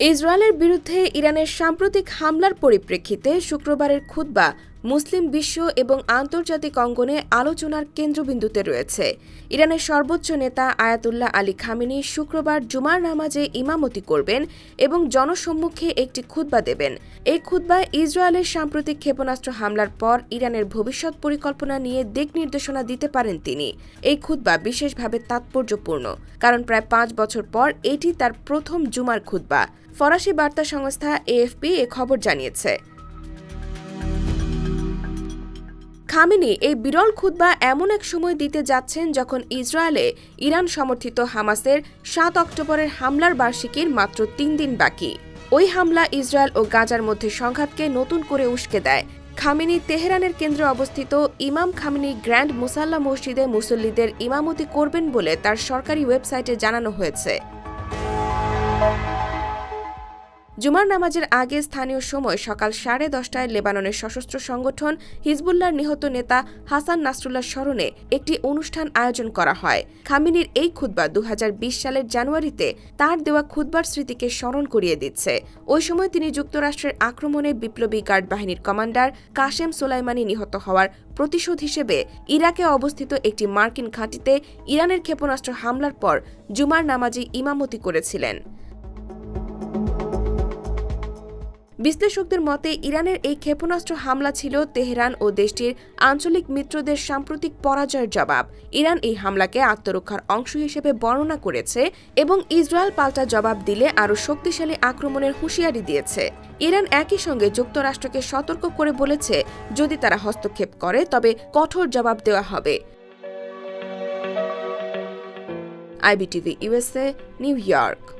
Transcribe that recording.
ইসরায়েলের বিরুদ্ধে ইরানের সাম্প্রতিক হামলার পরিপ্রেক্ষিতে শুক্রবারের খুতবা মুসলিম বিশ্ব এবং আন্তর্জাতিক অঙ্গনে আলোচনার কেন্দ্রবিন্দুতে রয়েছে। ইরানের সর্বোচ্চ নেতা আয়াতুল্লাহ আলী খামিনি শুক্রবার জুমার নামাজে ইমামতি করবেন এবং জনসম্মুখে একটি খুতবা দেবেন। এই খুতবায় ইসরায়েলের সাম্প্রতিক ক্ষেপণাস্ত্র হামলার পর ইরানের ভবিষ্যৎ পরিকল্পনা নিয়ে দিক নির্দেশনা দিতে পারেন তিনি। এই খুতবা বিশেষভাবে তাৎপর্যপূর্ণ, কারণ প্রায় পাঁচ বছর পর এটি তার প্রথম জুমার খুতবা। ফরাসি বার্তা সংস্থা এএফপি এ খবর জানিয়েছে। খামেনি এই বিরল খুতবা এমন এক সময় দিতে যাচ্ছেন যখন ইসরায়েলে ইরান সমর্থিত হামাসের সাত অক্টোবরের হামলার বার্ষিকীর মাত্র তিন দিন বাকি। ওই হামলা ইসরায়েল ও গাজার মধ্যে সংঘাতকে নতুন করে উস্কে দেয়। খামিনি তেহরানের কেন্দ্রে অবস্থিত ইমাম খামিনি গ্র্যান্ড মুসাল্লা মসজিদে মুসল্লিদের ইমামতি করবেন বলে তার সরকারি ওয়েবসাইটে জানানো হয়েছে। জুমার নামাজের আগে স্থানীয় সময় সকাল সাড়ে দশটায় লেবাননের সশস্ত্র সংগঠন হিজবুল্লার নিহত নেতা হাসান নাসরুল্লাহ স্মরণে একটি অনুষ্ঠান আয়োজন করা হয়। খামিনির এই খুতবা দু সালের জানুয়ারিতে তার দেওয়া খুতবার স্মৃতিকে স্মরণ করিয়ে দিচ্ছে। ওই সময় তিনি যুক্তরাষ্ট্রের আক্রমণে বিপ্লবী গার্ড বাহিনীর কমান্ডার কাশেম সোলাইমানি নিহত হওয়ার প্রতিশোধ হিসেবে ইরাকে অবস্থিত একটি মার্কিন ঘাঁটিতে ইরানের ক্ষেপণাস্ত্র হামলার পর জুমার নামাজি ইমামতি করেছিলেন। বিশ্লেষকদের মতে, ইরানের এই ক্ষেপণাস্ত্র হামলা ছিল তেহরান ও দেশটির আঞ্চলিক মিত্রদের সাম্প্রতিক পরাজয়ের জবাব। ইরান এই হামলাকে আত্মরক্ষার অংশ হিসেবে বর্ণনা করেছে এবং ইসরায়েল পাল্টা জবাব দিলে আরও শক্তিশালী আক্রমণের হুঁশিয়ারি দিয়েছে। ইরান একই সঙ্গে যুক্তরাষ্ট্রকে সতর্ক করে বলেছে, যদি তারা হস্তক্ষেপ করে, তবে কঠোর জবাব দেওয়া হবে। IBTV USA, New York.